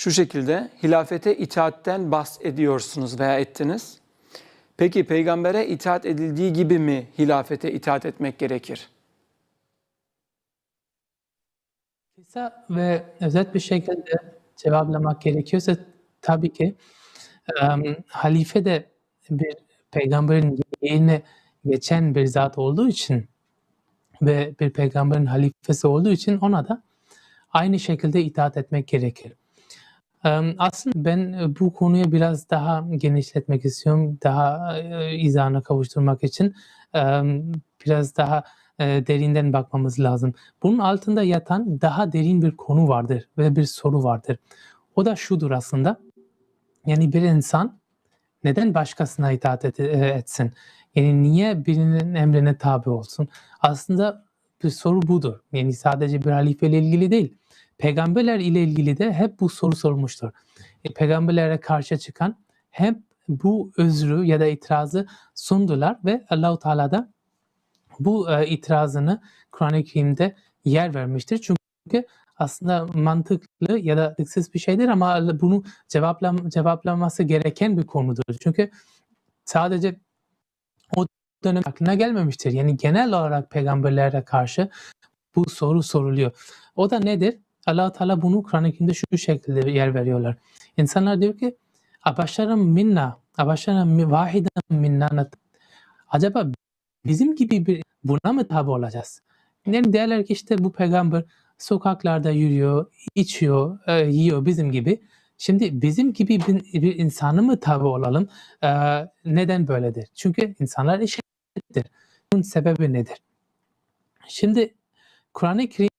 şu şekilde hilafete itaatten bahsediyorsunuz veya ettiniz. Peki peygambere itaat edildiği gibi mi hilafete itaat etmek gerekir? Kısa ve özet bir şekilde cevaplamak gerekiyorsa tabii ki em, halife de bir peygamberin yerine geçen bir zat olduğu için ve bir peygamberin halifesi olduğu için ona da aynı şekilde itaat etmek gerekir. Aslında ben e, bu konuyu biraz daha genişletmek istiyorum. Daha e, izahına kavuşturmak için biraz daha e, derinden bakmamız lazım. Bunun altında yatan daha derin bir konu vardır ve bir soru vardır. O da şudur aslında. Yani bir insan neden başkasına itaat e, etsin? Yani niye birinin emrine tabi olsun? Aslında bir soru budur. Yani sadece bir halifeyle ilgili değil. Peygamberler ile ilgili de hep bu soru sorulmuştur. E, peygamberlere karşı çıkan hep bu özrü ya da itirazı sundular ve Allahu Teala da bu e, itirazını Kur'an-ı Kerim'de yer vermiştir. Çünkü aslında mantıklı ya da mantıksız bir şeydir ama bunu cevaplam cevaplaması gereken bir konudur. Çünkü sadece o dönem aklına gelmemiştir. Yani genel olarak peygamberlere karşı bu soru soruluyor. O da nedir? allah Teala bunu Kur'an-ı Kerim'de şu şekilde yer veriyorlar. İnsanlar diyor ki Abaşarım minna, abaşarım vahiden minna. Acaba bizim gibi bir buna mı tabi olacağız? Yani derler ki işte bu peygamber sokaklarda yürüyor, içiyor, e, yiyor bizim gibi. Şimdi bizim gibi bir, bir insanı mı tabi olalım? E, neden böyledir? Çünkü insanlar eşittir. Bunun sebebi nedir? Şimdi Kur'an-ı Kerim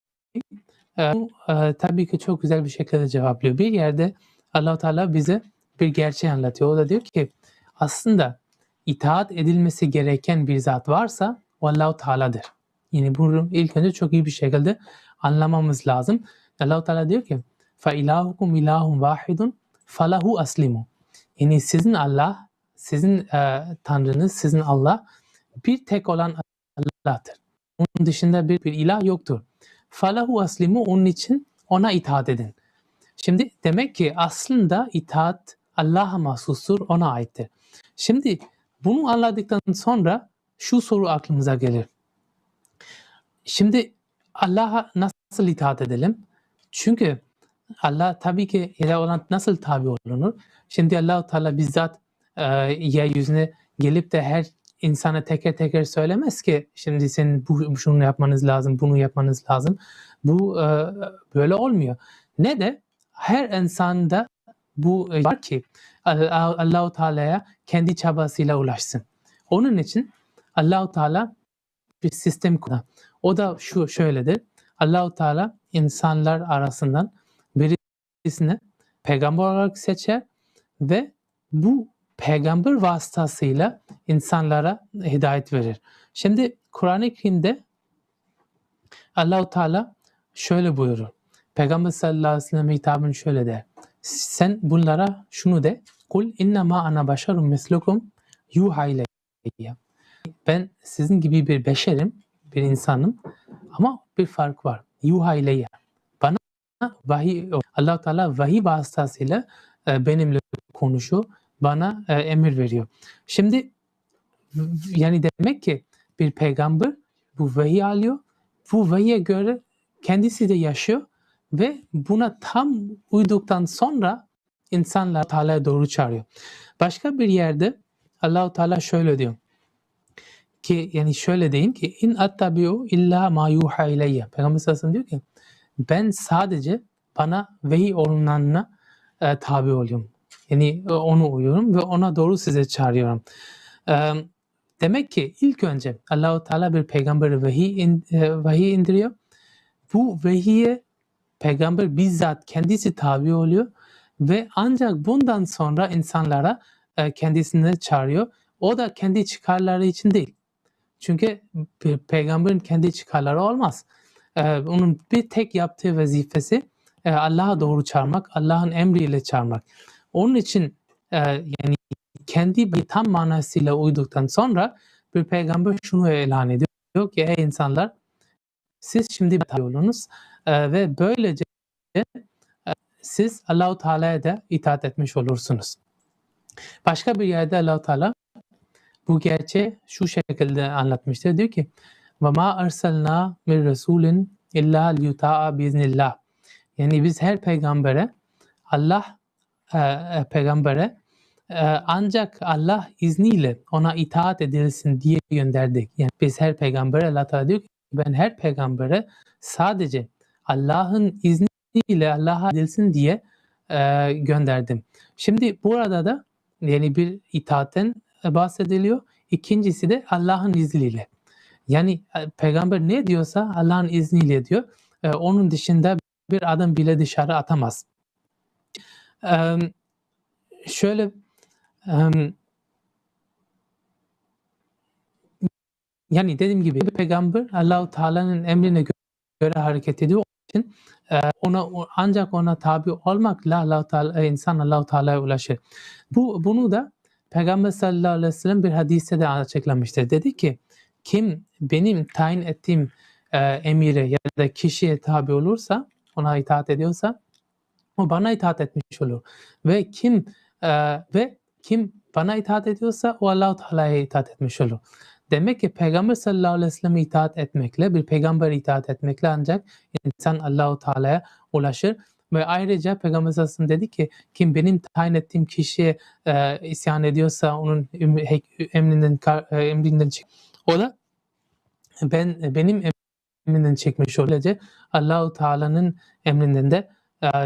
e, bu, e, tabii ki çok güzel bir şekilde cevaplıyor. Bir yerde allah Teala bize bir gerçeği anlatıyor. O da diyor ki aslında itaat edilmesi gereken bir zat varsa o Allah-u Teala'dır. Yani bunu ilk önce çok iyi bir şekilde anlamamız lazım. Allah-u Teala diyor ki فَاِلَٰهُكُمْ اِلَٰهٌ وَاحِدٌ فَلَهُ aslimu. Yani sizin Allah, sizin e, Tanrınız, sizin Allah bir tek olan Allah'tır. Onun dışında bir, bir ilah yoktur. Falahu aslimu onun için ona itaat edin. Şimdi demek ki aslında itaat Allah'a mahsustur, ona aittir. Şimdi bunu anladıktan sonra şu soru aklımıza gelir. Şimdi Allah'a nasıl itaat edelim? Çünkü Allah tabii ki ile olan nasıl tabi olunur? Şimdi Allah Teala bizzat e, yeryüzüne gelip de her insana teker teker söylemez ki şimdi senin bu şunu yapmanız lazım, bunu yapmanız lazım. Bu e, böyle olmuyor. Ne de her insanda bu e, var ki Allah- Allahu Teala'ya kendi çabasıyla ulaşsın. Onun için Allahu Teala bir sistem kurdu. O da şu şöyledir. Allahu Teala insanlar arasından birisini peygamber olarak seçer ve bu peygamber vasıtasıyla insanlara hidayet verir. Şimdi Kur'an-ı Kerim'de Allahu Teala şöyle buyurur. Peygamber sallallahu aleyhi ve sellem hitabını şöyle der. Sen bunlara şunu de. Kul innema ana başarun mislukum yuha ileyye. Ben sizin gibi bir beşerim, bir insanım ama bir fark var. Yuha ileyye. Bana vahiy, allah Teala vahiy vasıtasıyla e, benimle konuşuyor, bana e, emir veriyor. Şimdi yani demek ki bir peygamber bu vahiy alıyor, bu vahiye göre kendisi de yaşıyor ve buna tam uyduktan sonra insanlar Teala'ya doğru çağırıyor. Başka bir yerde Allahu Teala şöyle diyor ki yani şöyle deyin ki in attabi'u illa ma yuha ileyye. Peygamber sallallahu diyor ki ben sadece bana vehiy olunanına e, tabi oluyorum. Yani e, onu uyuyorum ve ona doğru size çağırıyorum. Demek ki ilk önce Allahu Teala bir peygambere vahiy, in, e, vahiy indiriyor. Bu vahiye peygamber bizzat kendisi tabi oluyor ve ancak bundan sonra insanlara e, kendisine çağırıyor. O da kendi çıkarları için değil. Çünkü pe- peygamberin kendi çıkarları olmaz. Onun bir tek yaptığı vazifesi Allah'a doğru çağırmak, Allah'ın emriyle çağırmak. Onun için e, yani kendi tam manasıyla uyduktan sonra bir peygamber şunu ilan ediyor. Diyor ki ey insanlar siz şimdi tabi olunuz e, ve böylece e, siz Allahu Teala'ya da itaat etmiş olursunuz. Başka bir yerde Allahu Teala bu gerçeği şu şekilde anlatmıştır. Diyor ki: "Ve ma arsalna min rasulin illa liyuta'a biiznillah." Yani biz her peygambere Allah e, e, peygambere e, ancak Allah izniyle ona itaat edilsin diye gönderdik. Yani biz her peygambere Allah Teala diyor ki ben her peygambere sadece Allah'ın izniyle Allah'a edilsin diye gönderdim. Şimdi burada da yani bir itaatten bahsediliyor. İkincisi de Allah'ın izniyle. Yani peygamber ne diyorsa Allah'ın izniyle diyor. Onun dışında bir adım bile dışarı atamaz. E, şöyle e, yani dediğim gibi peygamber Allahu Teala'nın emrine göre hareket ediyor. Onun için e, ona ancak ona tabi olmakla Allahu Teala insan Allahu Teala'ya ulaşır. Bu bunu da Peygamber sallallahu aleyhi ve sellem bir hadiste de açıklamıştır. Dedi ki kim benim tayin ettiğim e, emire ya da kişiye tabi olursa, ona itaat ediyorsa o bana itaat etmiş olur. Ve kim e, ve kim bana itaat ediyorsa o Allahu Teala'ya itaat etmiş olur. Demek ki Peygamber sallallahu aleyhi ve selleme itaat etmekle, bir peygamber itaat etmekle ancak insan Allahu Teala'ya ulaşır. Ve ayrıca Peygamber sallallahu aleyhi ve sellem dedi ki kim benim tayin ettiğim kişiye e, isyan ediyorsa onun emrinden e, emrinden çık. O da ben benim emrinden çekmiş olacak. Allahu Teala'nın emrinden de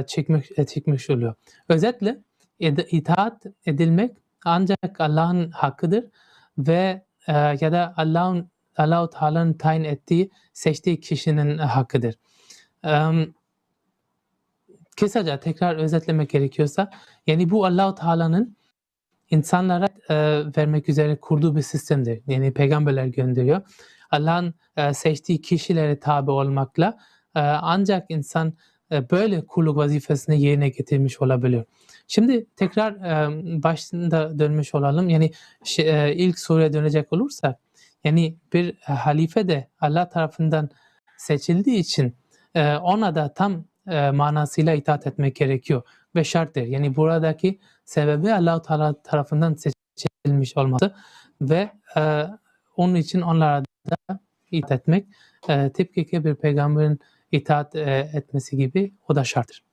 çekmek e, çekmiş oluyor. Özetle itaat edilmek ancak Allah'ın hakkıdır ve e, ya da Allah'ın Allahu Teala'nın tayin ettiği, seçtiği kişinin hakkıdır. Kısaca tekrar özetlemek gerekiyorsa yani bu Allahu Teala'nın insanlara e, vermek üzere kurduğu bir sistemdir. Yani peygamberler gönderiyor. Allah'ın e, seçtiği kişilere tabi olmakla e, ancak insan e, böyle kulluk vazifesini yerine getirmiş olabilir. Şimdi tekrar e, başında dönmüş olalım. Yani e, ilk soruya dönecek olursak yani bir e, halife de Allah tarafından seçildiği için e, ona da tam e, manasıyla itaat etmek gerekiyor ve şarttır. Yani buradaki sebebi Allah tarafından seçilmiş olması ve e, onun için onlara da itaat etmek e, tıpkı ki bir peygamberin itaat e, etmesi gibi o da şarttır.